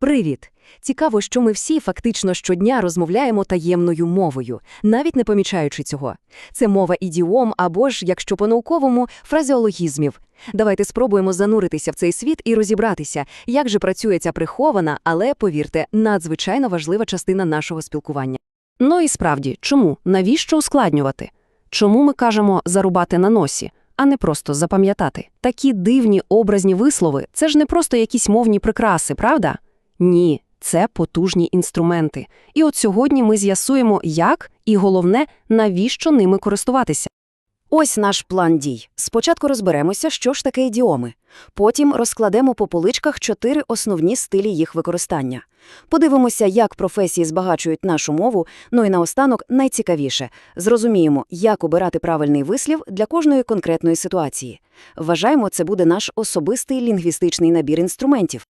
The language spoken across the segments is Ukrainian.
Привіт! Цікаво, що ми всі фактично щодня розмовляємо таємною мовою, навіть не помічаючи цього. Це мова ідіом або ж, якщо по-науковому, фразеологізмів. Давайте спробуємо зануритися в цей світ і розібратися, як же працює ця прихована, але, повірте, надзвичайно важлива частина нашого спілкування. Ну і справді, чому? Навіщо ускладнювати? Чому ми кажемо «зарубати на носі», а не просто запам'ятати? Такі дивні образні вислови – це ж не просто якісь мовні прикраси, правда? Ні, це потужні інструменти. І от сьогодні ми з'ясуємо, як і, головне, навіщо ними користуватися. Ось наш план дій. Спочатку розберемося, що ж таке ідіоми. Потім розкладемо по поличках чотири основні стилі їх використання. Подивимося, як професії збагачують нашу мову, ну і наостанок найцікавіше – зрозуміємо, як обирати правильний вислів для кожної конкретної ситуації. Вважаємо, це буде наш особистий лінгвістичний набір інструментів.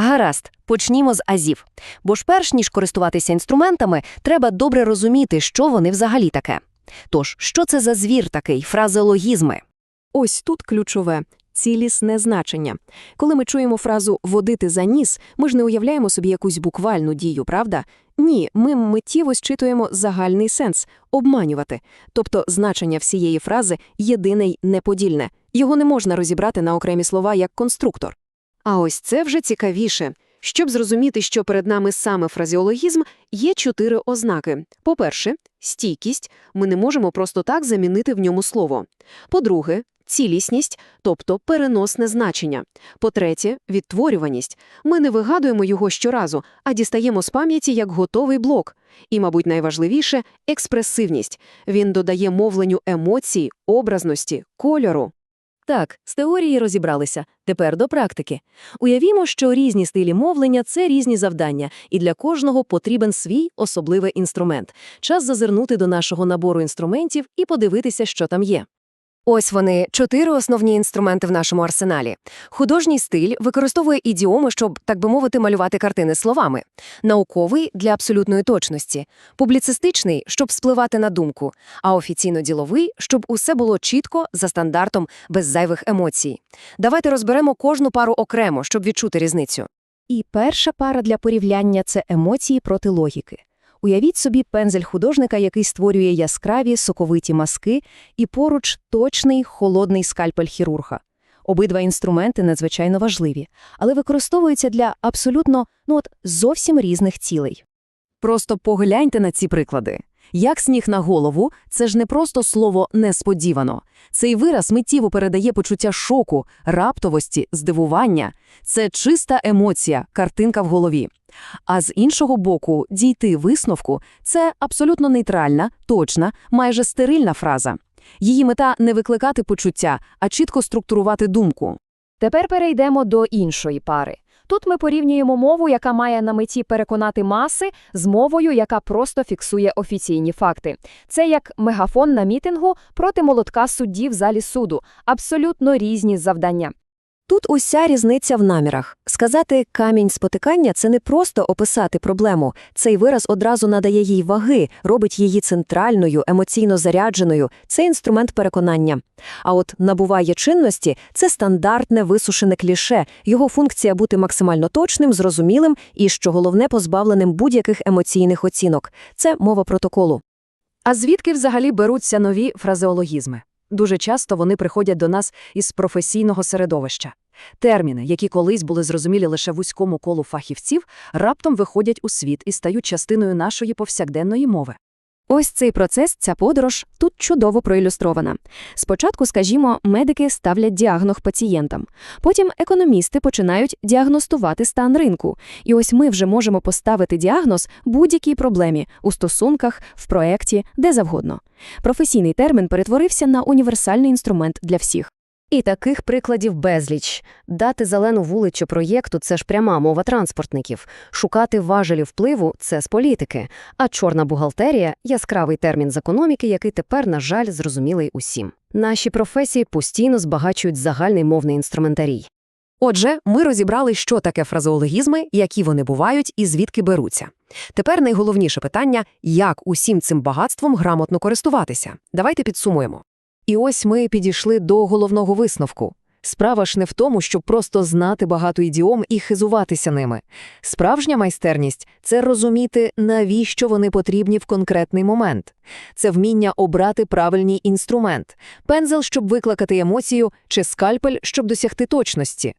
Гаразд, почнімо з азів. Бо ж перш ніж користуватися інструментами, треба добре розуміти, що вони взагалі таке. Тож, що це за звір такий, фразеологізми? Ось тут ключове – цілісне значення. Коли ми чуємо фразу «водити за ніс», ми ж не уявляємо собі якусь буквальну дію, правда? Ні, ми миттєво зчитуємо загальний сенс – обманювати. Тобто значення всієї фрази єдине й неподільне. Його не можна розібрати на окремі слова як конструктор. А ось це вже цікавіше. Щоб зрозуміти, що перед нами саме фразеологізм, є чотири ознаки. По-перше, стійкість – ми не можемо просто так замінити в ньому слово. По-друге, цілісність, тобто переносне значення. По-третє, відтворюваність. Ми не вигадуємо його щоразу, а дістаємо з пам'яті як готовий блок. І, мабуть, найважливіше – експресивність. Він додає мовленню емоцій, образності, кольору. Так, з теорії розібралися. Тепер до практики. Уявімо, що різні стилі мовлення – це різні завдання, і для кожного потрібен свій особливий інструмент. Час зазирнути до нашого набору інструментів і подивитися, що там є. Ось вони, чотири основні інструменти в нашому арсеналі. Художній стиль використовує ідіоми, щоб, так би мовити, малювати картини словами. Науковий – для абсолютної точності. Публіцистичний – щоб спливати на думку. А офіційно-діловий – щоб усе було чітко, за стандартом, без зайвих емоцій. Давайте розберемо кожну пару окремо, щоб відчути різницю. І перша пара для порівняння – це емоції проти логіки. Уявіть собі пензель художника, який створює яскраві, соковиті маски, і поруч точний, холодний скальпель хірурга. Обидва інструменти надзвичайно важливі, але використовуються для абсолютно, ну от, зовсім різних цілей. Просто погляньте на ці приклади. Як сніг на голову – це ж не просто слово «несподівано». Цей вираз миттєво передає почуття шоку, раптовості, здивування. Це чиста емоція, картинка в голові. А з іншого боку, дійти висновку – це абсолютно нейтральна, точна, майже стерильна фраза. Її мета – не викликати почуття, а чітко структурувати думку. Тепер перейдемо до іншої пари. Тут ми порівнюємо мову, яка має на меті переконати маси, з мовою, яка просто фіксує офіційні факти. Це як мегафон на мітингу проти молотка судді в залі суду. Абсолютно різні завдання. Тут уся різниця в намірах. Сказати «камінь спотикання» – це не просто описати проблему. Цей вираз одразу надає їй ваги, робить її центральною, емоційно зарядженою. Це інструмент переконання. А от «набуває чинності» – це стандартне висушене кліше. Його функція – бути максимально точним, зрозумілим і, що головне, позбавленим будь-яких емоційних оцінок. Це мова протоколу. А звідки взагалі беруться нові фразеологізми? Дуже часто вони приходять до нас із професійного середовища. Терміни, які колись були зрозумілі лише вузькому колу фахівців, раптом виходять у світ і стають частиною нашої повсякденної мови. Ось цей процес, ця подорож тут чудово проілюстрована. Спочатку, скажімо, медики ставлять діагноз пацієнтам. Потім економісти починають діагностувати стан ринку. І ось ми вже можемо поставити діагноз будь-якій проблемі у стосунках, в проєкті, де завгодно. Професійний термін перетворився на універсальний інструмент для всіх. І таких прикладів безліч. Дати зелену вулицю проєкту – це ж пряма мова транспортників. Шукати важелі впливу – це з політики. А чорна бухгалтерія – яскравий термін з економіки, який тепер, на жаль, зрозумілий усім. Наші професії постійно збагачують загальний мовний інструментарій. Отже, ми розібрали, що таке фразеологізми, які вони бувають і звідки беруться. Тепер найголовніше питання – як усім цим багатством грамотно користуватися. Давайте підсумуємо. І ось ми підійшли до головного висновку. Справа ж не в тому, щоб просто знати багато ідіом і хизуватися ними. Справжня майстерність – це розуміти, навіщо вони потрібні в конкретний момент. Це вміння обрати правильний інструмент – пензел, щоб викликати емоцію, чи скальпель, щоб досягти точності.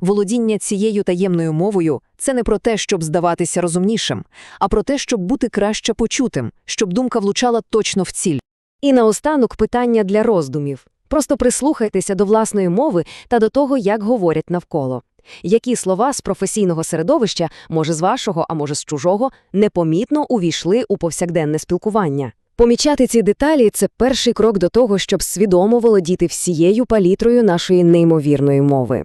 Володіння цією таємною мовою – це не про те, щоб здаватися розумнішим, а про те, щоб бути краще почутим, щоб думка влучала точно в ціль. І наостанок питання для роздумів. Просто прислухайтеся до власної мови та до того, як говорять навколо. Які слова з професійного середовища, може з вашого, а може з чужого, непомітно увійшли у повсякденне спілкування? Помічати ці деталі – це перший крок до того, щоб свідомо володіти всією палітрою нашої неймовірної мови.